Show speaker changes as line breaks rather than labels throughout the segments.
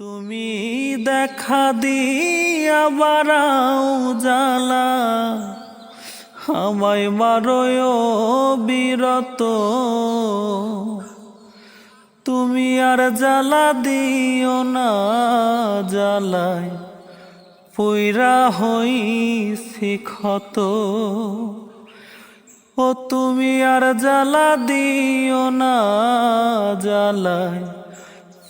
তুমি দেখা দিয়া বারাও জ্বালা। আমায় মারয় বিরত। তুমি আর জ্বালা দিও না জ্বালায়। পুইরা হই শিখত ও তুমি আর জ্বালা দিও না জ্বালায়।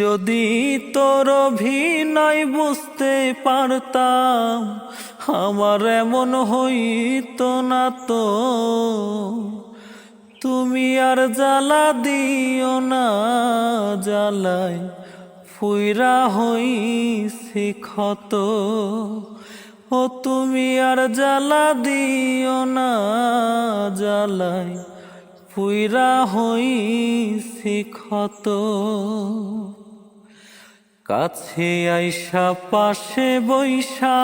যদি তোর অভিনয় বুঝতে পারতাম, আমার এমন হইতো না তো। তুমি আর জ্বালা দিও না, জ্বালায় ফুইরা হই শিখত ও তুমি আর জ্বালা দিও না, জ্বালায় ফুইরা হই শিখত কাছে আইসা, পাশে বৈশা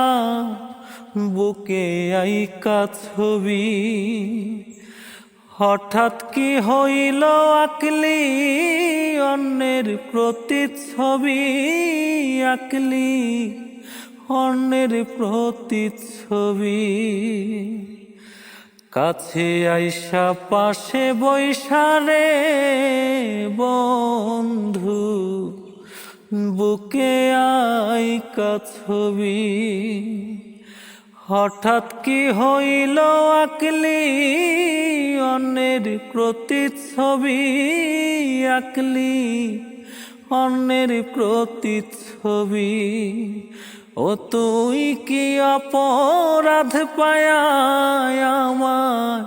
বুকে আইকা ছবি। হঠাৎ কি হইল আকলি অন্যের প্রতিচ্ছবি? আকলি অন্যের প্রতিচ্ছবি। কাছে আইসা পাশে বৈশারে বন্ধু, বুকে আইকা ছবি। হঠাৎ কি হইল আকলি অন্যের প্রতিচ্ছবি? আকলি অন্যের প্রতিচ্ছবি। ও তুই কি অপরাধ পায়ায় আমার?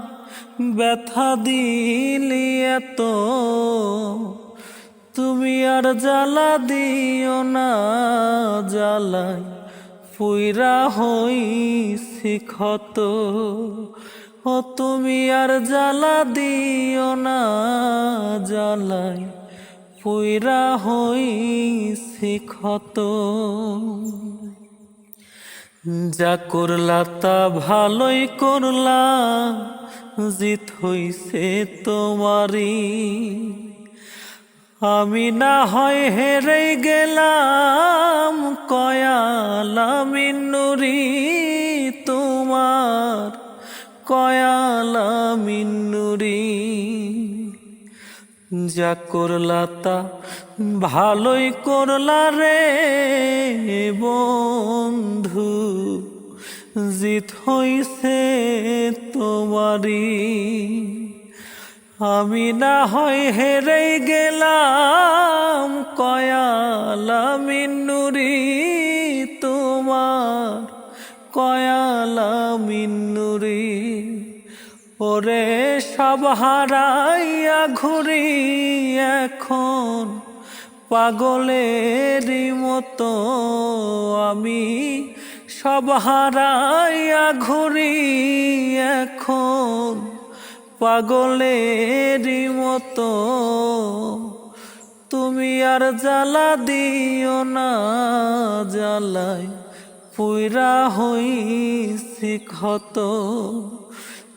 ব্যথা দিলি এত। তুমি আর জ্বালা দিও না, জ্বালায় পুইরা হই শিখত ও তুমি আর জ্বালা দিও না, জ্বালায় পুইরা হই শিখত যা করলা তা ভালোই করলা, জিত হইছে তোমারই। আমি না হয় হেরে গেলাম কয়ালামিনুরি তোমার কয়ালামিনুরি যা করলা তা ভালোই করলা রে বন্ধু। জিত হইছে তোমারই। আমি না হয় হেরে গেলাম কয়ালামিনুরি তোমার কয়ালামিনুরি ওরে সব হারাইয়া ঘুরি এখন। পাগলেরই মতো আমি সব হারাইয়া ঘুরি এখন। পাগলেরই মতো তুমি আর জ্বালা দিও না, জ্বালায় পুইরা হই শিখত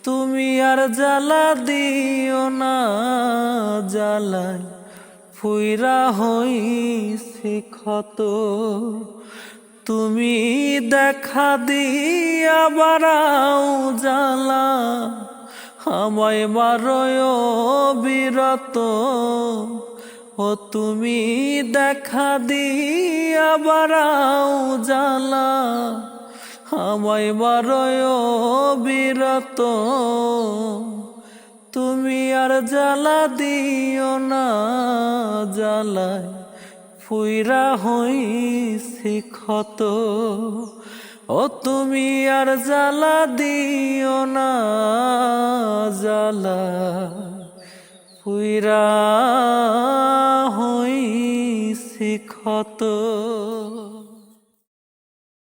তুমি আর জ্বালা দিও না, জ্বালায় পুইরা হই শিখত তুমি দেখা দিয়া বারাও জ্বালা, আমায় মারয় বিরত। ও তুমি দেখা দিয়া বারাও জ্বালা আমায় বারয় বিরত তুমি আর জ্বালা দিও না, জ্বালায় ফুইরা হইছি ক্ষত। ও তুমি আর জ্বালা দিও না জ্বালা ফুইরা হইছি ক্ষত।